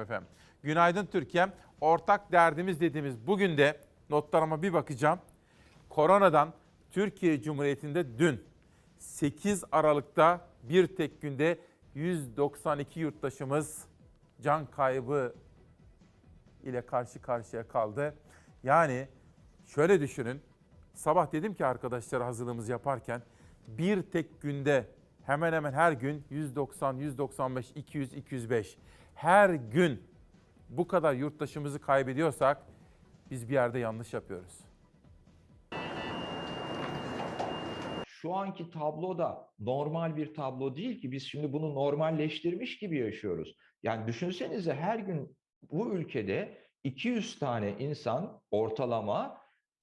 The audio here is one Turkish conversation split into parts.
Efendim. Günaydın Türkiye. Ortak derdimiz dediğimiz bugün de notlarıma bir bakacağım. Koronadan Türkiye Cumhuriyeti'nde dün 8 Aralık'ta bir tek günde 192 yurttaşımız can kaybı ile karşı karşıya kaldı. Yani şöyle düşünün. Sabah dedim ki arkadaşlara hazırlığımızı yaparken bir tek günde hemen hemen her gün 190, 195, 200, 205 her gün bu kadar yurttaşımızı kaybediyorsak biz bir yerde yanlış yapıyoruz. Şu anki tablo da normal bir tablo değil ki biz şimdi bunu normalleştirmiş gibi yaşıyoruz. Yani düşünsenize her gün bu ülkede 200 tane insan ortalama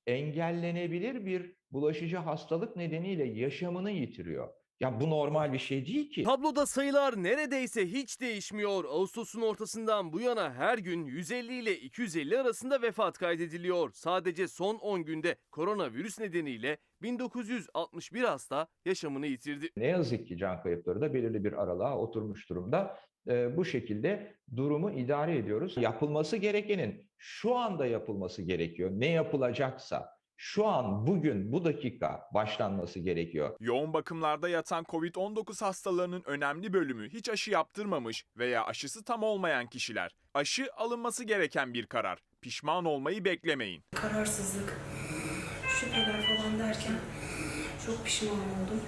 engellenebilir bir bulaşıcı hastalık nedeniyle yaşamını yitiriyor. Ya bu normal bir şey değil ki. Tabloda sayılar neredeyse hiç değişmiyor. Ağustos'un ortasından bu yana her gün 150 ile 250 arasında vefat kaydediliyor. Sadece son 10 günde koronavirüs nedeniyle 1961 hasta yaşamını yitirdi. Ne yazık ki can kayıpları da belirli bir aralığa oturmuş durumda. Ee, bu şekilde durumu idare ediyoruz. Yapılması gerekenin şu anda yapılması gerekiyor. Ne yapılacaksa şu an, bugün, bu dakika başlanması gerekiyor. Yoğun bakımlarda yatan COVID-19 hastalarının önemli bölümü hiç aşı yaptırmamış veya aşısı tam olmayan kişiler. Aşı alınması gereken bir karar. Pişman olmayı beklemeyin. kararsızlık, şüpheler falan derken çok pişman oldum.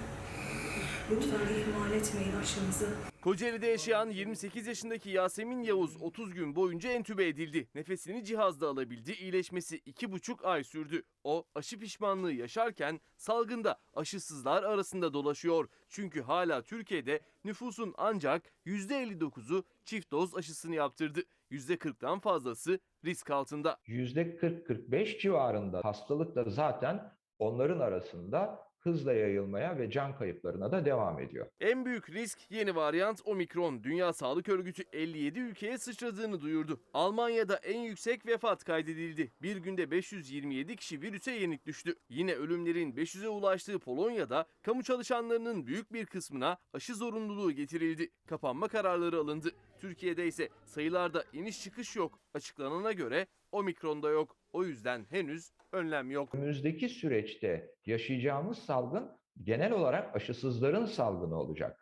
Lütfen ihmal etmeyin aşınızı. Kocaeli'de yaşayan 28 yaşındaki Yasemin Yavuz 30 gün boyunca entübe edildi. Nefesini cihazda alabildi. İyileşmesi 2,5 ay sürdü. O aşı pişmanlığı yaşarken salgında aşısızlar arasında dolaşıyor. Çünkü hala Türkiye'de nüfusun ancak %59'u çift doz aşısını yaptırdı. %40'tan fazlası risk altında. %40-45 civarında hastalık da zaten onların arasında hızla yayılmaya ve can kayıplarına da devam ediyor. En büyük risk yeni varyant Omikron. Dünya Sağlık Örgütü 57 ülkeye sıçradığını duyurdu. Almanya'da en yüksek vefat kaydedildi. Bir günde 527 kişi virüse yenik düştü. Yine ölümlerin 500'e ulaştığı Polonya'da kamu çalışanlarının büyük bir kısmına aşı zorunluluğu getirildi. Kapanma kararları alındı. Türkiye'de ise sayılarda iniş çıkış yok. Açıklanana göre Omikron'da yok. O yüzden henüz önlem yok. Önümüzdeki süreçte yaşayacağımız salgın genel olarak aşısızların salgını olacak.